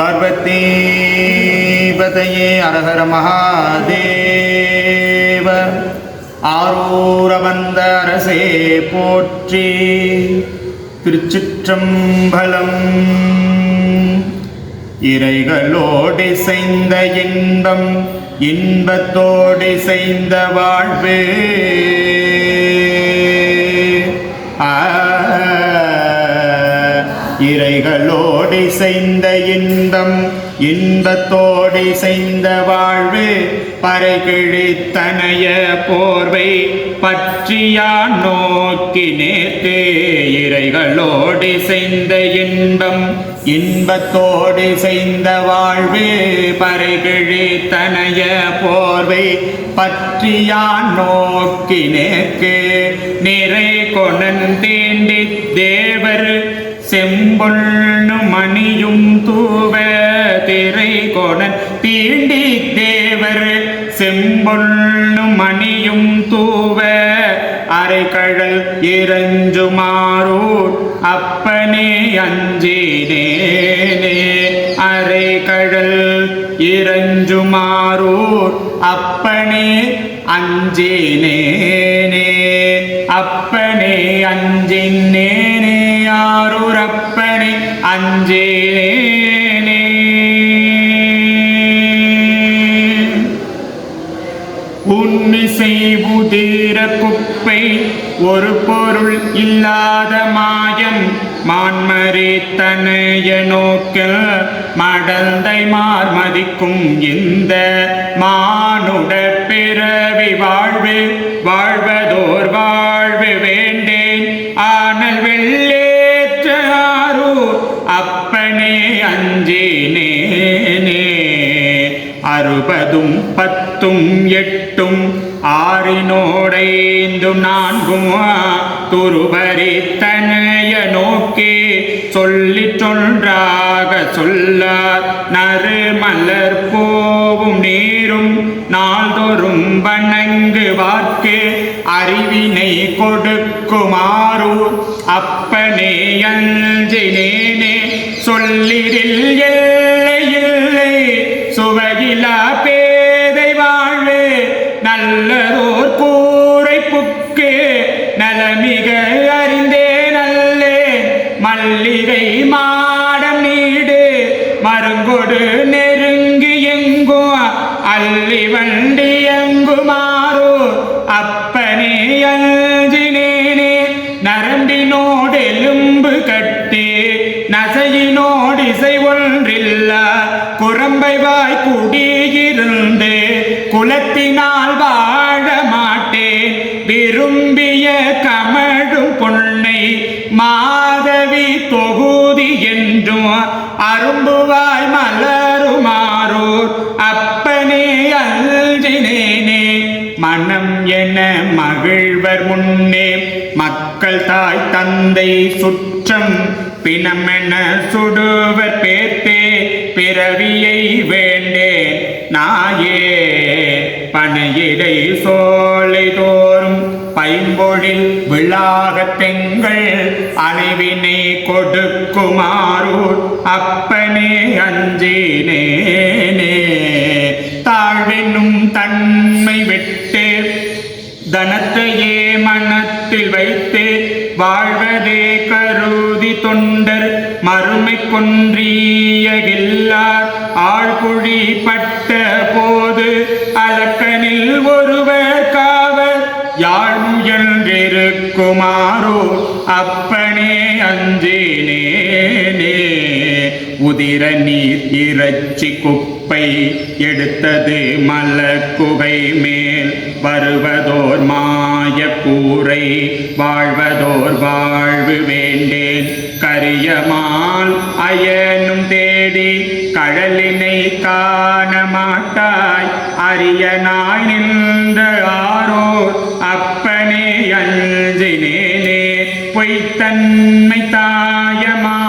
பார்வதீபதையே அரஹர மகாதேவ. ஆரூரவந்த அரசே போற்றி. திருச்சிற்றம்பலம். இறைகளோடு செய்த இன்பம் இன்பத்தோடு செய்த வாழ்வு. இறைகளோடு செய்த இன்பம் இன்பத்தோடு செய்த வாழ்வு பறைகிழித்தனைய போர்வை பற்றியான் நோக்கி நேர்த்து இறைகளோடு செய்த இன்பம் இன்பத்தோடு செய்த வாழ்வு பறைகிழித்தனைய போர்வை பற்றியான் நோக்கி நேர்க்கு நிறை கொணன் தீண்டி தேவர் செம்பொண்ணு மணியும் தூவ திரை கோடன் தீண்டி தேவர். செம்பொண்ணு மணியும் தூவ அரைக்கழல் இறஞ்சுமாறூர். அப்பனே அஞ்சினேனே அரைக்கழல் இறஞ்சுமாறூர். அப்பனே அஞ்சினேனே அப்பனே அஞ்சினே யாரூரப்பனே உன்னிசை புதிர குப்பை ஒரு பொருள் இல்லாத மாயம் மான்மரே தனைய நோக்க மடந்தை மார்மதிக்கும் இந்த மா அஞ்சினேனே அறுபதும் பத்தும் எட்டும் ஆறினோடைந்தும் நான்கும் துருபரி தனைய நோக்கி சொல்லி சொல்றாக சொல்லார். நறு மலர் போவும் நீரும் நாள்தோறும் வணங்கு வாக்கு அறிவினை கொடுக்குமாறு. அப்பனே அஞ்சினேனே சொல்லிடில் எல்லை இல்லை சுவையிலா பேதை வாழ்வு. நல்லதோர் கூரை புக்கு. நலமிக அறிந்தே நல்லே மல்லிகை மாடம் நீடு. மருங்கொடு நெருங்கி எங்கோ. அள்ளி வண்டி குரம்பை வாய் குடியிருந்து குலத்தினால் வாழ மாட்டேன். விரும்பிய கமழும் பொன்னை மாதவி தொகுதி என்றும் அரும்புவாய் மலருமாறோர் அப்பனே அல்ஜினேனே மனம் என மகிழ்வர் முன்னே மக்கள் தாய் தந்தை சுற்றம் பிணமென சுடுவர் பேத்தே பிறவியை வேண்டேன் நாயே. பனையிடை சோலை தோறும் பைம்பொழில் விழாகத் தெங்கள் அணைவினை கொடுக்குமாறூர் அப்பனே அஞ்சினேனே. தாழ்வென்னும் தன்மை விட்டு தனத்தையே மனத்தில் வைத்து வாழ்வதே கரு தொண்டர் மறுமை கொன்றியகில்லார். ஆழ்குழி பட்ட போது அலக்கனில் ஒருவர் காவர். யாழ் முயன்றிருக்குமாறோ அப்ப உதிர நீர் இறைச்சி குப்பை எடுத்தது மலக்குகை மேல். வருவதோர் மாய கூரை வாழ்வதோர் வாழ்வு வேண்டேன். கரியமால் அயனும் தேடி கடலினை காண மாட்டாய். அரியனாய் நின்ற ஆரோர் அப்பனே அஞ்சினேனே. பொய்த்தன்மை தாயமா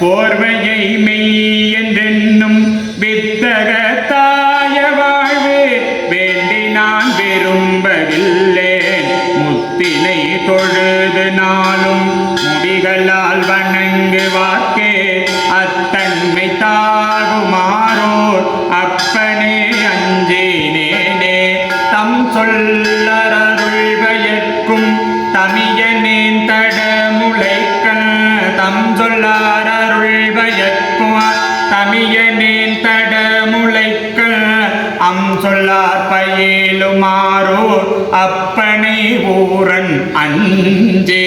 போர்வையை மெய் என்றென்னும் வித்தக தாய வாழ்வு வேண்டி நான் விரும்பவில்லேன். முத்தினை தொழுது நாளும் முடிகளால் வணங்கு வாக்கே. அத்தன்மை தாழ்வுமாறோர் அப்பனே அஞ்சேனேனே. தம் சொல் சொல்லார் பயிலுமாறோ அப்பனை ஊரன் அஞ்சே.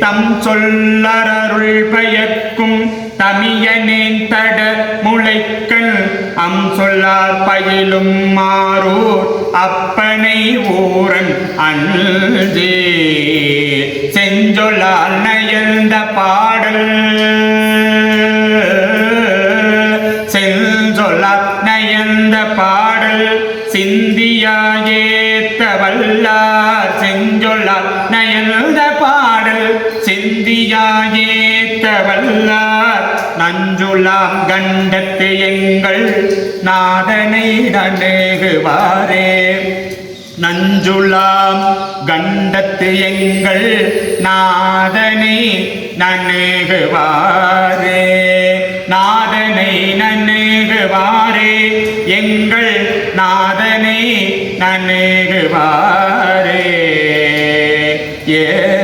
தம் சொல்லருள் பயக்கும் தமியனேன் தட முளைக்கண். அம் சொல்லார் பயிலும் மாறூர் அப்பனை ஊரன் அன்றே செஞ்சொல்லால் நயந்த பாடல். செஞ்சொல்லால் பாடல் சிந்தியாயேத்தவல்லார் நஞ்சுலாம் கண்டத்து எங்கள் நாதனை நடுகுவாரே நஞ்சுலாம் கண்டத்து எங்கள் நாதனை நணுகுவாரே நாதனை நணுகுவாரே எங்கள் நாதனை நணுகுவாரே Yeah.